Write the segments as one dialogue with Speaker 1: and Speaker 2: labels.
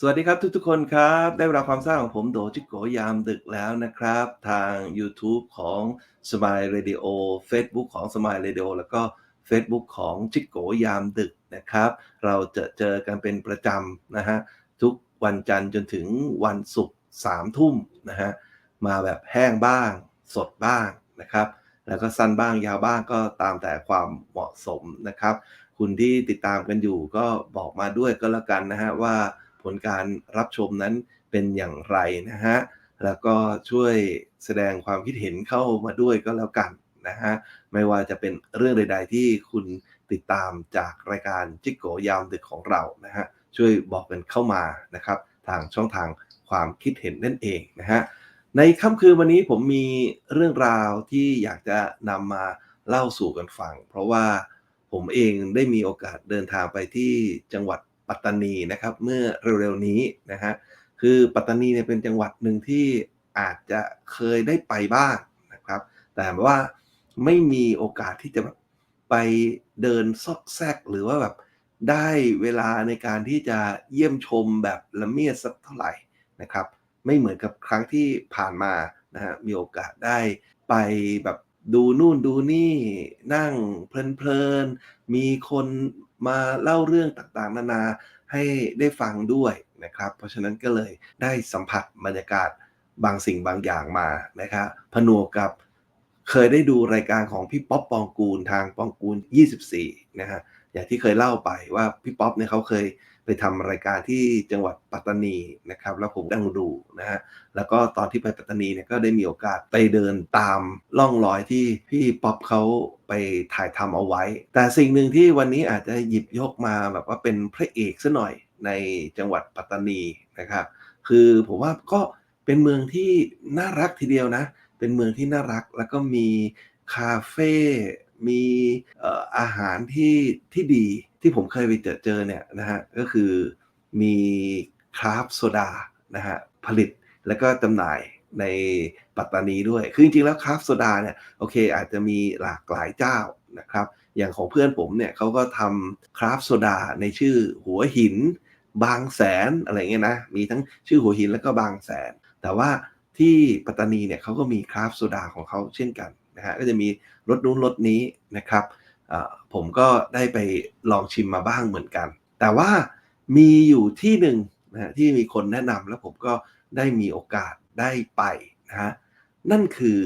Speaker 1: สวัสดีครับทุกๆคนครับ ได้เวลาความสร้างของผมโดจิโกยามดึกแล้วนะครับ ทางยูทูบของ Smile Radio เฟซบุ๊กของ Smile Radio แล้วก็เฟซบุ๊กของจิโกยามดึกนะครับ เราจะเจอกันเป็นประจำนะฮะ ทุกวันจันทร์จนถึงวันศุกร์สามทุ่มนะฮะ มาแบบแห้งบ้างสดบ้างนะครับ แล้วก็สั้นบ้างยาวบ้างก็ตามแต่ความเหมาะสมนะครับ คุณที่ติดตามกันอยู่ก็บอกมาด้วยก็แล้วกันนะฮะว่า ผลการรับชมนั้นเป็นอย่างไรนะฮะ แล้วก็ช่วยแสดงความคิดเห็นเข้ามาด้วยก็แล้วกันนะฮะ ไม่ว่าจะเป็นเรื่องใด ๆ ที่คุณติดตามจากรายการจิกโกยามดึกของเรานะฮะ ช่วยบอกกันเข้ามานะครับ ทางช่องทางความคิดเห็นนั่นเองนะฮะ ในค่ำคืนวันนี้ผมมีเรื่องราวที่อยากจะนำมาเล่าสู่กันฟัง เพราะว่าผมเองได้มีโอกาสเดินทางไปที่จังหวัด ปัตตานีนะครับ เมื่อเร็วๆนี้นะฮะคือปัตตานีเนี่ยเป็นจังหวัดหนึ่งที่อาจจะเคยได้ไปบ้างนะครับ แต่ว่าไม่มีโอกาสที่จะแบบไปเดินซอกแซกหรือว่าแบบได้เวลาในการที่จะเยี่ยมชมแบบละเมียดสักเท่าไหร่นะครับ ไม่เหมือนกับครั้งที่ผ่านมานะฮะมีโอกาสได้ไปแบบดูนู่นดูนี่นั่งเพลินๆมีคน มาเล่าเรื่องต่างๆ นานาให้ได้ฟังด้วยนะครับ เพราะฉะนั้นก็เลยได้สัมผัสบรรยากาศบางสิ่งบางอย่างมานะครับผนวกกับเคยได้ดูรายการของพี่ป๊อปปองกูลทางปองกูล 24 นะฮะอย่างที่เคยเล่าไปว่าพี่ป๊อปเนี่ยเขาเคย ไปทำรายการที่จังหวัดปัตตานีนะครับ แล้วผมดังดูนะฮะแล้วก็ตอนที่ไปปัตตานีเนี่ยก็ได้มีโอกาสไปเดินตามล่องรอยที่พี่ป๊อปเขาไปถ่ายทำเอาไว้ แต่สิ่งหนึ่งที่วันนี้อาจจะหยิบยกมาแบบว่าเป็นพระเอกซะหน่อยในจังหวัดปัตตานีนะครับ คือผมว่าก็เป็นเมืองที่น่ารักทีเดียวนะ เป็นเมืองที่น่ารักแล้วก็มีคาเฟ่มีอาหารที่ที่ดี ที่ผมเคยไปเจอเจอเนี่ยนะฮะก็คือมีคราฟโซดานะฮะผลิตแล้วก็จำหน่ายในปัตตานีด้วย คือจริงๆแล้วคราฟโซดาเนี่ยโอเคอาจจะมีหลากหลายเจ้านะครับอย่างของเพื่อนผมเนี่ยเขาก็ทำคราฟโซดาในชื่อหัวหิน บางแสนอะไรเงี้ยนะมีทั้งชื่อหัวหินแล้วก็บางแสน แต่ว่าที่ปัตตานีเนี่ยเขาก็มีคราฟโซดาของเขาเช่นกันนะฮะก็จะมีรสนู้นรสนี้นะครับ ผมก็ได้ไปลองชิมมาบ้างเหมือนกัน แต่ว่ามีอยู่ที่หนึ่งนะที่มีคนแนะนำแล้วผมก็ได้มีโอกาสได้ไปนะฮะนั่นคือ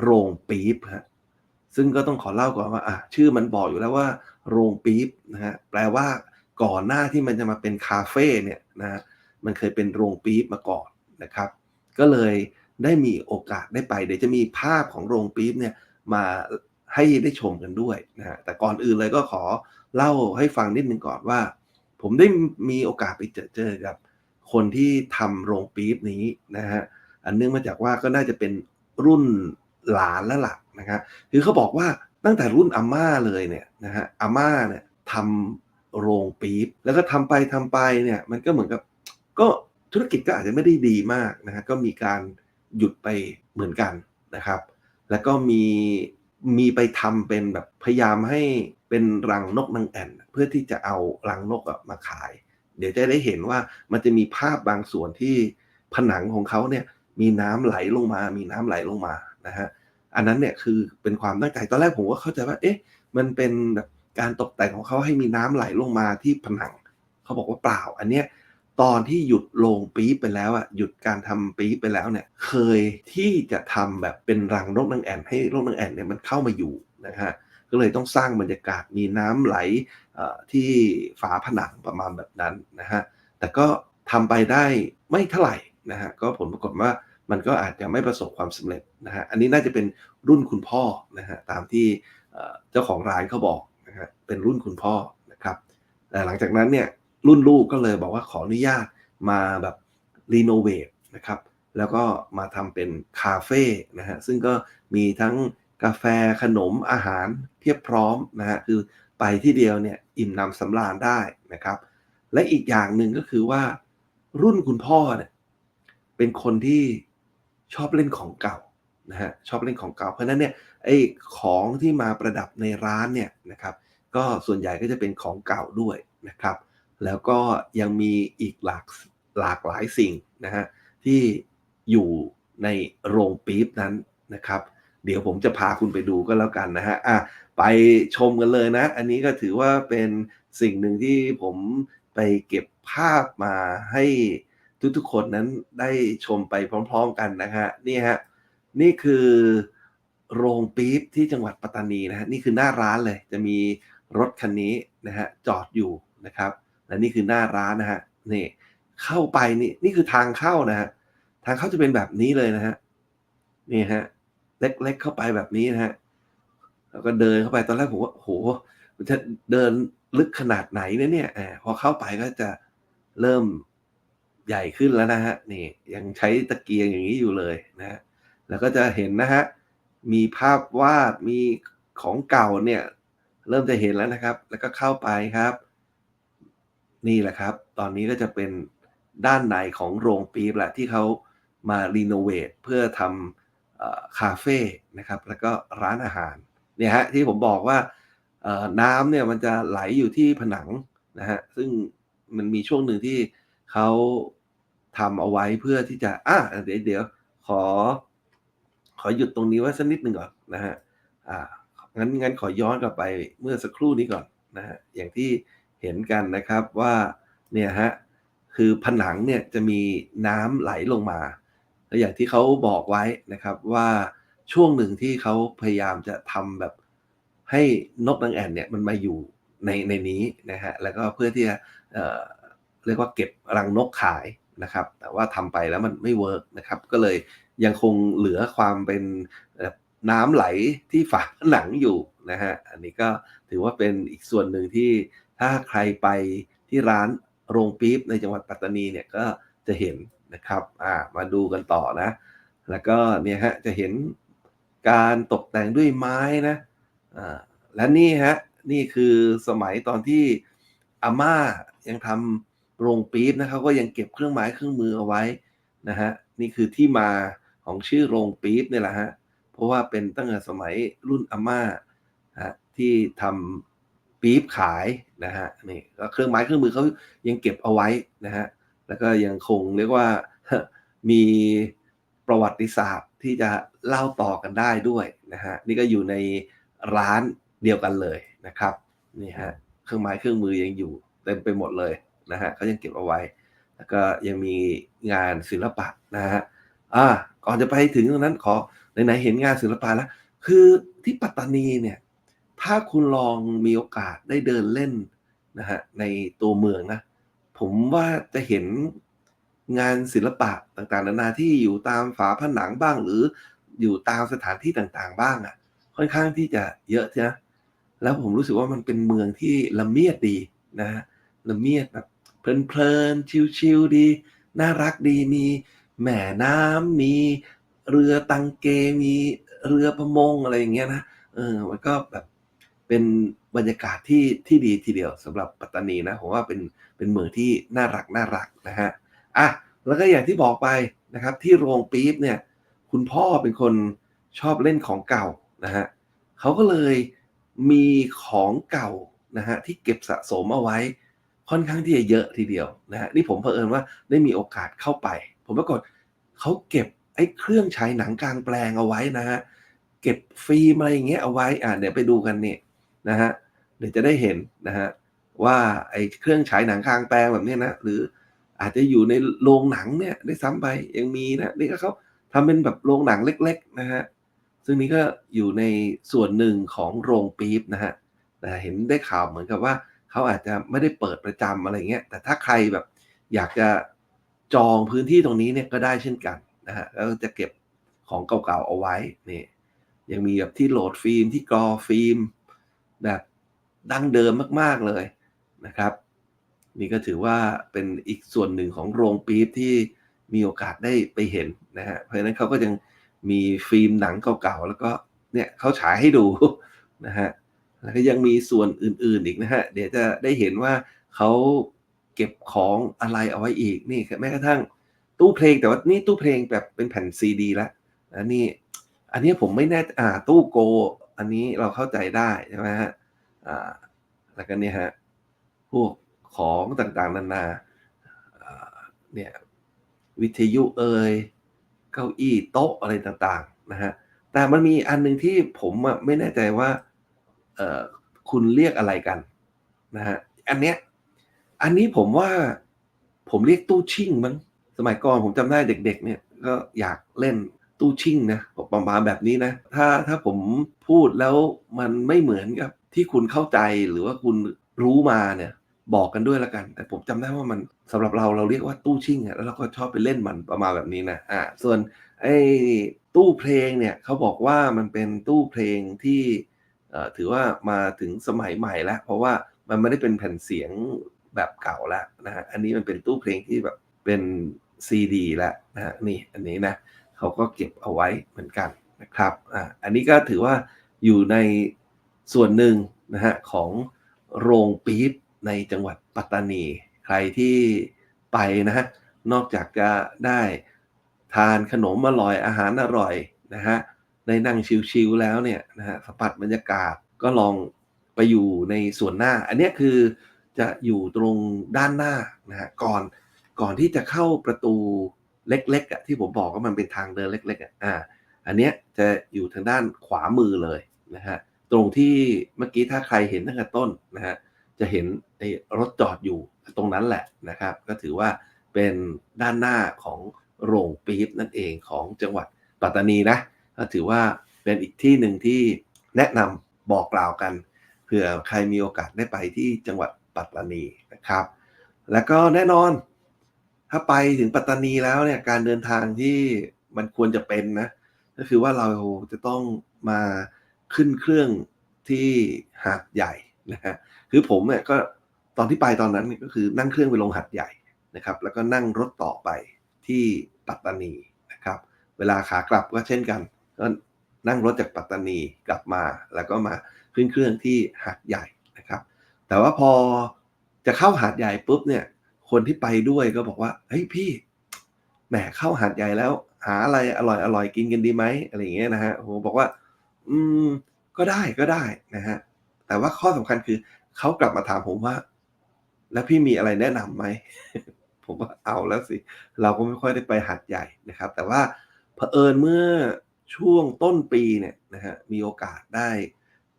Speaker 1: โรงปี๊บฮะซึ่งก็ต้องขอเล่าก่อนว่าอะชื่อมันบอกอยู่แล้วว่า โรงปี๊บนะฮะแปลว่าก่อนหน้าที่มันจะมาเป็นคาเฟ่เนี่ยนะฮะมันเคยเป็นโรงปี๊บมาก่อนนะครับ ก็เลยได้มีโอกาสได้ไป เดี๋ยวจะมีภาพของโรงปี๊บเนี่ยมา ให้ได้ชมกันด้วยนะฮะแต่ก่อนอื่นเลยก็ขอเล่าให้ฟังนิดนึงก่อนว่า ผมได้มีโอกาสไปเจอเจอกับ คนที่ทำโรงปี๊บนี้นะฮะอันเนื่องมาจากว่าก็น่าจะเป็นรุ่นหลานแล้วล่ะนะครับคือเขาบอกว่าตั้งแต่รุ่นอาม่าเลยเนี่ยนะฮะอาม่าเนี่ยทำโรงปี๊บแล้วก็ทำไปทำไปเนี่ยมันก็เหมือนกับก็ธุรกิจก็อาจจะไม่ได้ดีมากนะฮะก็มีการหยุดไปเหมือนกันนะครับ แล้วก็มี มีไปทำเป็นแบบพยายามให้เป็นรังนกนางแอ่น เพื่อที่จะเอารังนกมาขาย เดี๋ยวจะได้เห็นว่ามันจะมีภาพบางส่วนที่ผนังของเขาเนี่ยมีน้ำไหลลงมา มีน้ำไหลลงมานะฮะอันนั้นเนี่ยคือเป็นความตั้งใจตอนแรกผมก็เข้าใจว่าเอ๊ะมันเป็นแบบการตกแต่งของเขาให้มีน้ำไหลลงมาที่ผนัง เขาบอกว่าเปล่า อันเนี้ย ตอนที่หยุดลงปี๊บไปแล้วอะหยุดการทำปี๊บไปแล้วเนี่ยเคยที่จะทำแบบเป็นรังนกนางแอ่นให้นกนางแอ่นเนี่ยมันเข้ามาอยู่นะฮะก็เลยต้องสร้างบรรยากาศมีน้ำไหลที่ฝาผนังประมาณแบบนั้นนะฮะแต่ก็ทำไปได้ไม่เท่าไหร่นะฮะก็ผลปรากฏว่ามันก็อาจจะไม่ประสบความสำเร็จนะฮะอันนี้น่าจะเป็นรุ่นคุณพ่อนะฮะตามที่เจ้าของร้านเขาบอกนะฮะเป็นรุ่นคุณพ่อนะครับแต่หลังจากนั้นเนี่ย รุ่นลูกก็เลยบอกว่าขออนุญาตมาแบบรีโนเวทนะครับแล้วก็มาทำเป็นคาเฟ่นะฮะซึ่งก็มีทั้งกาแฟขนมอาหารเพียบพร้อมนะฮะคือไปที่เดียวเนี่ยอิ่มหนำสำราญได้นะครับ และอีกอย่างหนึ่งก็คือว่า รุ่นคุณพ่อเนี่ยเป็นคนที่ชอบเล่นของเก่านะฮะชอบเล่นของเก่าเพราะฉะนั้นเนี่ยไอ้ของที่มาประดับในร้านเนี่ยนะครับ ก็ส่วนใหญ่ก็จะเป็นของเก่าด้วยนะครับ แล้วก็ยังมีอีกหลากหลากหลายสิ่งนะฮะที่อยู่ในโรงปี๊บนั้นนะครับ เดี๋ยวผมจะพาคุณไปดูก็แล้วกันนะฮะอะไปชมกันเลยนะ อันนี้ก็ถือว่าเป็นสิ่งหนึ่งที่ผมไปเก็บภาพมาให้ทุกๆคนนั้นได้ชมไปพร้อมๆกันนะฮะนี่ฮะนี่คือโรงปี๊บที่จังหวัดปัตตานีนะฮะนี่คือหน้าร้านเลย จะมีรถคันนี้นะฮะจอดอยู่นะครับ และนี่คือหน้าร้านนะฮะนี่เข้าไปนี่นี่คือทางเข้านะฮะทางเข้าจะเป็นแบบนี้เลยนะฮะนี่ฮะเล็กๆเข้าไปแบบนี้นะฮะแล้วก็เดินเข้าไปตอนแรกผมว่าโอ้โหมันจะเดินลึกขนาดไหนเนี่ยเนี่ยพอเข้าไปก็จะเริ่มใหญ่ขึ้นแล้วนะฮะนี่ยังใช้ตะเกียงอย่างนี้อยู่เลยนะฮะแล้วก็จะเห็นนะฮะมีภาพวาดมีของเก่าเนี่ย เริ่มจะเห็นแล้วนะครับ แล้วก็เข้าไปครับ นี่แหละครับ ตอนนี้ก็จะเป็นด้านในของโรงปี๊บแหละที่เขามารีโนเวทเพื่อทำคาเฟ่นะครับ แล้วก็ร้านอาหาร เนี่ยฮะที่ผมบอกว่าน้ำเนี่ยมันจะไหลอยู่ที่ผนังนะฮะซึ่งมันมีช่วงหนึ่งที่เขาทำเอาไว้เพื่อที่จะอะเดี๋ยวเดี๋ยวขอ ขอหยุดตรงนี้ไว้สักนิดหนึ่งก่อนนะฮะอ่างั้นงั้นขอย้อนกลับไปเมื่อสักครู่นี้ก่อนนะฮะอย่างที่ เห็นกันนะครับว่าเนี่ยฮะคือผนังเนี่ยจะมีน้ำไหลลงมาและอย่างที่เขาบอกไว้นะครับว่าช่วงหนึ่งที่เขาพยายามจะทำแบบให้นกนางแอ่นเนี่ยมันมาอยู่ในในนี้นะฮะแล้วก็เพื่อที่จะเเรียกว่าเก็บรังนกขายนะครับ แต่ว่าทำไปแล้วมันไม่เวิร์กนะครับ ก็เลยยังคงเหลือความเป็นน้ำไหลที่ฝาผนังอยู่นะฮะอันนี้ก็ถือว่าเป็นอีกส่วนหนึ่งที่ ถ้าใครไปที่ร้านโรงปี๊บในจังหวัดปัตตานีเนี่ยก็จะเห็นนะครับอ่ามาดูกันต่อนะ แล้วก็เนี่ยฮะจะเห็นการตกแต่งด้วยไม้นะอ่าและนี่ฮะนี่คือสมัยตอนที่อาม่ายังทำโรงปี๊บนะครับก็ยังเก็บเครื่องไม้เครื่องมือเอาไว้นะฮะนี่คือที่มาของชื่อโรงปี๊บเนี่ยแหละฮะเพราะว่าเป็นตั้งแต่สมัยรุ่นอาม่าฮะที่ทำปี๊บขาย นะฮะนี่ก็เครื่องไม้เครื่องมือเขายังเก็บเอาไว้นะฮะแล้วก็ยังคงเรียกว่ามีประวัติศาสตร์ที่จะเล่าต่อกันได้ด้วยนะฮะนี่ก็อยู่ในร้านเดียวกันเลยนะครับนี่ฮะเครื่องไม้เครื่องมือยังอยู่เต็มไปหมดเลยนะฮะเขายังเก็บเอาไว้ แล้วก็ยังมีงานศิลปะนะฮะอ่าก่อนจะไปถึงตรงนั้นขอไหนๆเห็นงานศิลปะแล้วคือที่ปัตตานีเนี่ย ถ้าคุณลองมีโอกาสได้เดินเล่นนะฮะในตัวเมืองนะ ผมว่าจะเห็นงานศิลปะต่างๆ นานาที่อยู่ตามฝาผนังบ้าง หรืออยู่ตามสถานที่ต่างๆ บ้างอะ่ะ ค่อนข้างที่จะเยอะนะแล้วผมรู้สึกว่ามันเป็นเมืองที่ละเมียดดีนะฮะละเมียดแบบเพลินๆชิลๆดี น่ารักดีมีแหม่น้ำมีเรือตังเกมีเรือประมงอะไรอย่างเงี้ยนะเออมันก็แบบ เป็นบรรยากาศที่ที่ดีทีเดียวสำหรับปัตตานีนะผมว่าเป็นเป็นเมืองที่น่ารักน่ารักนะฮะอะแล้วก็อย่างที่บอกไปนะครับ ที่โรงปี๊บเนี่ยคุณพ่อเป็นคนชอบเล่นของเก่านะฮะเขาก็เลยมีของเก่านะฮะที่เก็บสะสมเอาไว้ค่อนข้างที่จะเยอะทีเดียวนะฮะนี่ผมเผอิญว่าได้มีโอกาสเข้าไป ผมปรากฏเขาเก็บไอ้เครื่องฉายหนังกลางแปลงเอาไว้นะฮะเก็บฟิล์มอะไรอย่างเงี้ยเอาไว้อ่าเดี๋ยวไปดูกันเนี่ย นะฮะเดี๋ยวจะได้เห็นนะฮะว่าไอ้เครื่องฉายหนังกลางแปลงแบบนี้นะหรืออาจจะอยู่ในโรงหนังเนี่ยได้ซ้ำไปยังมีนะนี่ก็เขาทำเป็นแบบโรงหนังเล็ก ๆ นะฮะซึ่งนี้ก็อยู่ในส่วนหนึ่งของโรงปี๊บนะฮะแต่เห็นได้ข่าวเหมือนกับว่าเขาอาจจะไม่ได้เปิดประจำอะไรเงี้ยแต่ถ้าใครแบบอยากจะจองพื้นที่ตรงนี้เนี่ยก็ได้เช่นกันนะฮะแล้วจะเก็บของเก่าๆเอาไว้นี่ยังมีแบบที่โหลดฟิล์มที่กรอฟิล์ม แบบดั้งเดิมมากๆเลยนะครับ นี่ก็ถือว่าเป็นอีกส่วนหนึ่งของโรงปี๊บที่มีโอกาสได้ไปเห็นนะฮะเพราะฉะนั้นเขาก็ยังมีฟิล์มหนังเก่าๆแล้วก็เนี่ยเขาฉายให้ดูนะฮะแล้วก็ยังมีส่วนอื่นๆอีกนะฮะเดี๋ยวจะได้เห็นว่าเขาเก็บของอะไรเอาไว้อีกนี่แม้กระทั่งตู้เพลงแต่ว่านี่ตู้เพลงแบบเป็นแผ่นซีดีแล้วอันนี้อันนี้ผมไม่แน่อ่าตู้โก อันนี้เราเข้าใจได้ใช่ไหมฮะอ่าแล้วก็เนี่ยฮะพวกของต่างๆ นานาเนี่ยวิทยุเอยเก้าอี้โต๊ะอะไรต่างๆนะฮะแต่มันมีอันหนึ่งที่ผมไม่แน่ใจว่าเออคุณเรียกอะไรกันนะฮะอันเนี้ยอันนี้ผมว่าผมเรียกตู้ชิ่งมั้งสมัยก่อนผมจำได้เด็ก ๆ เนี่ยก็อยากเล่น ตู้ชิ่งนะประมาณแบบนี้นะ ถ้าถ้าผมพูดแล้วมันไม่เหมือนกับที่คุณเข้าใจหรือว่าคุณรู้มาเนี่ยบอกกันด้วยละกัน แต่ผมจำได้ว่ามันสำหรับเราเราเรียกว่าตู้ชิ่งอะแล้วเราก็ชอบไปเล่นมันประมาณแบบนี้นะอ่าส่วนไอ้ตู้เพลงเนี่ยเขาบอกว่ามันเป็นตู้เพลงที่เอ่อถือว่ามาถึงสมัยใหม่แล้ว เพราะว่ามันไม่ได้เป็นแผ่นเสียงแบบเก่าแล้วนะฮะอันนี้มันเป็นตู้เพลงที่แบบเป็นซีดีแล้วนะฮะนี่อันนี้นะ เขาก็เก็บเอาไว้เหมือนกันนะครับอ่าอันนี้ก็ถือว่าอยู่ในส่วนหนึ่งนะฮะของโรงปี๊บในจังหวัดปัตตานี ใครที่ไปนะฮะนอกจากจะได้ทานขนมอร่อยอาหารอร่อยนะฮะได้นั่งชิลๆแล้วเนี่ยนะฮะสัมผัสบรรยากาศก็ลองไปอยู่ในส่วนหน้า อันนี้คือจะอยู่ตรงด้านหน้านะฮะก่อนก่อนที่จะเข้าประตู เล็กๆอะที่ผมบอกว่ามันเป็นทางเดินเล็กๆอะอ่าอันเนี้ยจะอยู่ทางด้านขวามือเลยนะฮะตรงที่เมื่อกี้ถ้าใครเห็นตั้งแต่ต้นนะฮะจะเห็นไอ้รถจอดอยู่ตรงนั้นแหละนะครับ ก็ถือว่าเป็นด้านหน้าของโรงปี๊บนั่นเองของจังหวัดปัตตานีนะก็ถือว่าเป็นอีกที่หนึ่งที่แนะนำบอกกล่าวกันเผื่อใครมีโอกาสได้ไปที่จังหวัดปัตตานีนะครับ แล้วก็แน่นอน ถ้าไปถึงปัตตานีแล้วเนี่ยการเดินทางที่มันควรจะเป็นนะ ก็คือว่าเราจะต้องมาขึ้นเครื่องที่หาดใหญ่นะฮะคือผมเนี่ยก็ตอนที่ไปตอนนั้นก็คือนั่งเครื่องไปลงหัดใหญ่นะครับ แล้วก็นั่งรถต่อไปที่ปัตตานีนะครับ เวลาขากลับก็เช่นกัน ก็นั่งรถจากปัตตานีกลับมา แล้วก็มาขึ้นเครื่องที่หาดใหญ่นะครับ แต่ว่าพอจะเข้าหาดใหญ่ปุ๊บเนี่ย คนที่ไปด้วยก็บอกว่าเฮ้ยพี่แหมเข้าหาดใหญ่แล้ว หาอะไรอร่อยอร่อยกินกันดีไหมอะไรอย่างเงี้ยนะฮะผมบอกว่า อืม ก็ได้ก็ได้นะฮะแต่ว่าข้อสำคัญคือเขากลับมาถามผมว่า แล้วพี่มีอะไรแนะนำไหมผมว่าเอาแล้วสิ เราก็ไม่ค่อยได้ไปหัดใหญ่นะครับ แต่ว่าเผอิญเมื่อช่วงต้นปีเนี่ยนะฮะมีโอกาสได้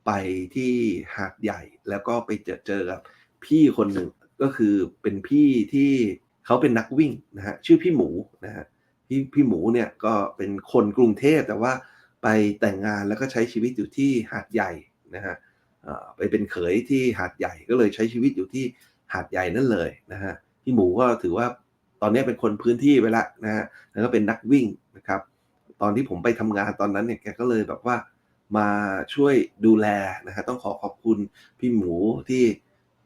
Speaker 1: ไปที่หาดใหญ่ แล้วก็ไปเจอเจอกับพี่คนหนึ่ง ก็คือเป็นพี่ที่เขาเป็นนักวิ่งนะฮะชื่อพี่หมูนะฮะพี่พี่หมูเนี่ยก็เป็นคนกรุงเทพแต่ว่าไปแต่งงานแล้วก็ใช้ชีวิตอยู่ที่หาดใหญ่นะฮะไปเป็นเขยที่หาดใหญ่ก็เลยใช้ชีวิตอยู่ที่หาดใหญ่นั่นเลยนะฮะพี่หมูก็ถือว่าตอนนี้เป็นคนพื้นที่ไปละนะฮะแล้วก็เป็นนักวิ่งนะครับ ตอนที่ผมไปทำงานตอนนั้นเนี่ยแกก็เลยแบบว่ามาช่วยดูแลนะฮะต้องขอขอบคุณพี่หมูที่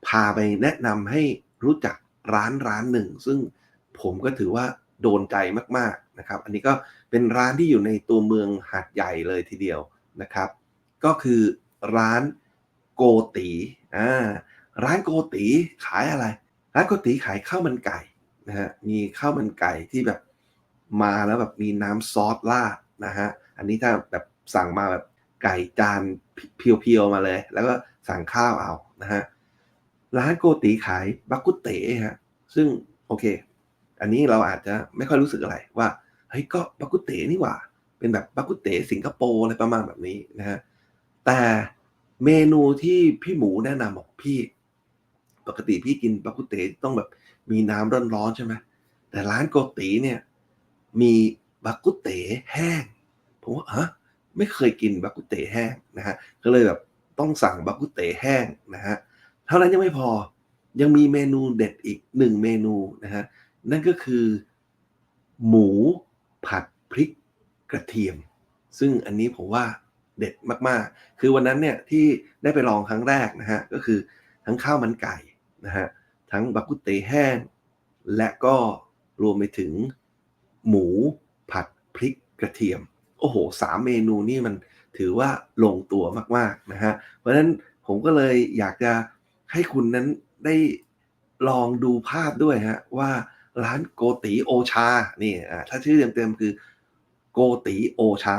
Speaker 1: พาไปแนะนำให้รู้จักร้านร้านหนึ่ง ซึ่งผมก็ถือว่าโดนใจมากๆนะครับ อันนี้ก็เป็นร้านที่อยู่ในตัวเมืองหาดใหญ่เลยทีเดียวนะครับ ก็คือร้านโกตีอ่าร้านโกตีขายอะไร ร้านโกตีขายข้าวมันไก่นะฮะมีข้าวมันไก่ที่แบบมาแล้วแบบมีน้ำซอสราดนะฮะอันนี้ถ้าแบบสั่งมาแบบไก่จานเพียวๆมาเลย แล้วก็สั่งข้าวเอานะฮะ ร้านโกตีขายบักกุเต๋ฮะซึ่งโอเค อันนี้เราอาจจะไม่ค่อยรู้สึกอะไรว่าเฮ้ยก็บักกุเต๋นี่หว่า เป็นแบบบักกุเต๋สิงคโปร์อะไรประมาณแบบนี้นะฮะแต่เมนูที่พี่หมูแนะนำบอกพี่ ปกติพี่กินบักกุเตต้องแบบมีน้ำร้อนๆใช่ไหมแต่ร้านโกตีเนี่ยมีบักกุเตแห้งผมว่าฮะไม่เคยกินบักกุเตแห้งนะฮะก็เลยแบบต้องสั่งบักกุเตแห้งนะฮะ ท่านั้นยังไม่พอยังมีเมนูเด็ดอีกหนึ่งเมนูนะฮะนั่นก็คือ หมูผัดพริกกระเทียม ซึ่งอันนี้ผมว่าเด็ดมากๆ คือวันนั้นเนี่ยที่ได้ไปลองครั้งแรกนะฮะก็คือทั้งข้าวมันไก่นะฮะทั้งบักกุเตแห้ง และก็รวมไปถึงหมูผัดพริกกระเทียม โอ้โหสามเมนูนี่มันถือว่าลงตัวมากๆนะฮะเพราะฉะนั้นผมก็เลยอยากจะ ให้คุณนั้นได้ลองดูภาพด้วยฮะว่าร้านโกตีโอชา นี่ถ้าชื่อเต็มๆคือโกตีโอชา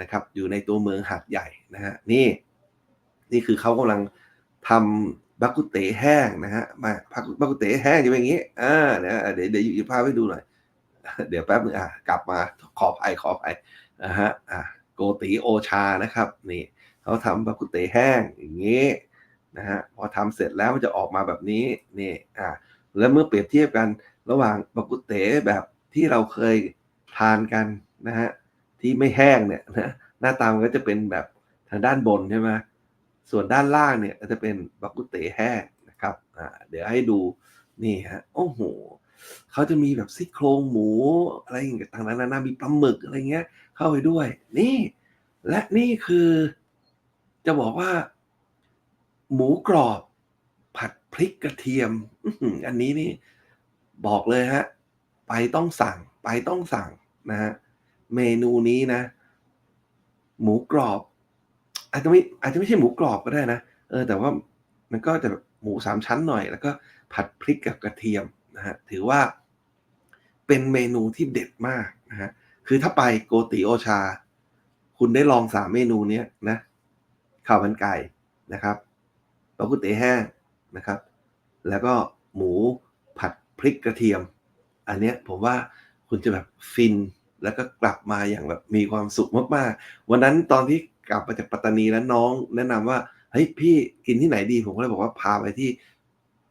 Speaker 1: นะครับ อยู่ในตัวเมืองหาดใหญ่นะฮะนี่นี่คือเขากำลังทำบักกุเตแห้งนะฮะมาพักบักกุเตแห้งจะเป็นอย่างนี้อ่านะเดี๋ยวเดี๋ยวอยู่ภาพให้ดูหน่อย เดี๋ยวแป๊บนึงอะกลับมาขออภัยขออภัยนะฮะอะโกติโอชานะครับ นี่เขาทำบักกุเตแห้งอย่างนี้ นะฮะพอทำเสร็จแล้วมันจะออกมาแบบนี้นี่อะแล้วเมื่อเปรียบเทียบกันระหว่างบักุเตแบบที่เราเคยทานกันนะฮะที่ไม่แห้งเนี่ยนะหน้าตามันก็จะเป็นแบบทางด้านบนใช่ไหมส่วนด้านล่างเนี่ยก็จะเป็นบักกุเตแห้งนะครับอ่าเดี๋ยวให้ดูนี่ฮะโอ้โหเขาจะมีแบบซี่โครงหมูอะไรอย่างเงี้ยต่างๆนานามีปลาหมึกอะไรเงี้ย เข้าไปด้วย นี่ และนี่คือ จะบอกว่า หมูกรอบ ผัดพริกกระเทียมอันนี้นี่บอกเลยฮะ ไปต้องสั่ง ไปต้องสั่งนะฮะเมนูนี้นะ หมูกรอบ อาจจะไม่อาจจะไม่ใช่หมูกรอบก็ได้นะเออ แต่ว่ามันก็จะหมูสามชั้นหน่อย แล้วก็ผัดพริกกับกระเทียมนะฮะถือว่าเป็นเมนูที่เด็ดมากนะฮะคือถ้าไปโกติโอชา คุณได้ลองสามเมนูนี้นะข้าวมันไก่นะครับ ปลากุเตแห้งนะครับ แล้วก็หมูผัดพริกกระเทียม อันเนี้ยผมว่าคุณจะแบบฟินแล้วก็กลับมาอย่างแบบมีความสุขมากๆ วันนั้นตอนที่กลับมาจากปัตตานีแล้วน้อง แนะนำว่าเฮ้ยพี่กินที่ไหนดีผมก็เลยบอกว่าพาไปที่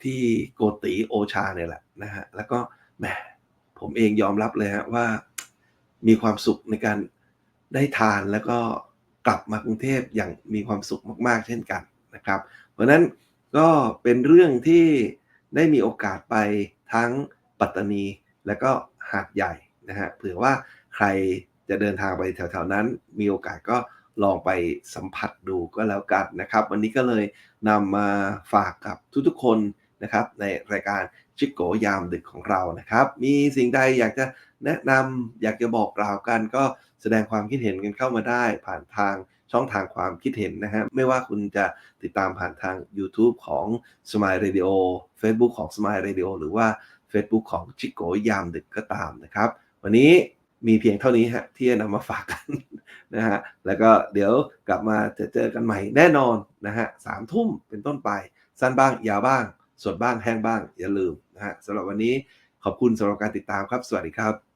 Speaker 1: ที่โกติโอชาเนี่ยแหละนะฮะแล้วก็แหมผมเองยอมรับเลยฮะว่ามีความสุขในการได้ทานแล้วก็กลับมากรุงเทพอย่างมีความสุขมากๆ เช่นกันนะครับ เพราะฉะนั้นก็เป็นเรื่องที่ได้มีโอกาสไปทั้งปัตตานี และก็หาดใหญ่นะฮะเผื่อว่าใครจะเดินทางไปแถวๆนั้น มีโอกาสก็ลองไปสัมผัสดูก็แล้วกันนะครับ วันนี้ก็เลยนำมาฝากกับทุกๆคนนะครับในรายการชิโกยามดึกของเรานะครับ มีสิ่งใดอยากจะแนะนำอยากจะบอกกล่าวกัน ก็แสดงความคิดเห็นกันเข้ามาได้ผ่านทาง ช่องทางความคิดเห็นนะฮะไม่ว่าคุณจะติดตามผ่านทาง YouTube ของ Smile Radio Facebook ของ Smile Radio หรือว่า Facebook ของชิโกยามดึกก็ตามนะครับ วันนี้มีเพียงเท่านี้ฮะที่จะนำมาฝากกันนะฮะแล้วก็เดี๋ยวกลับมาจะเจอกันใหม่แน่นอนนะฮะสามทุ่มเป็นต้นไป สั้นบ้างยาวบ้างสดบ้างแห้งบ้างอย่าลืมนะฮะสำหรับวันนี้ขอบคุณสำหรับการติดตามครับ สวัสดีครับ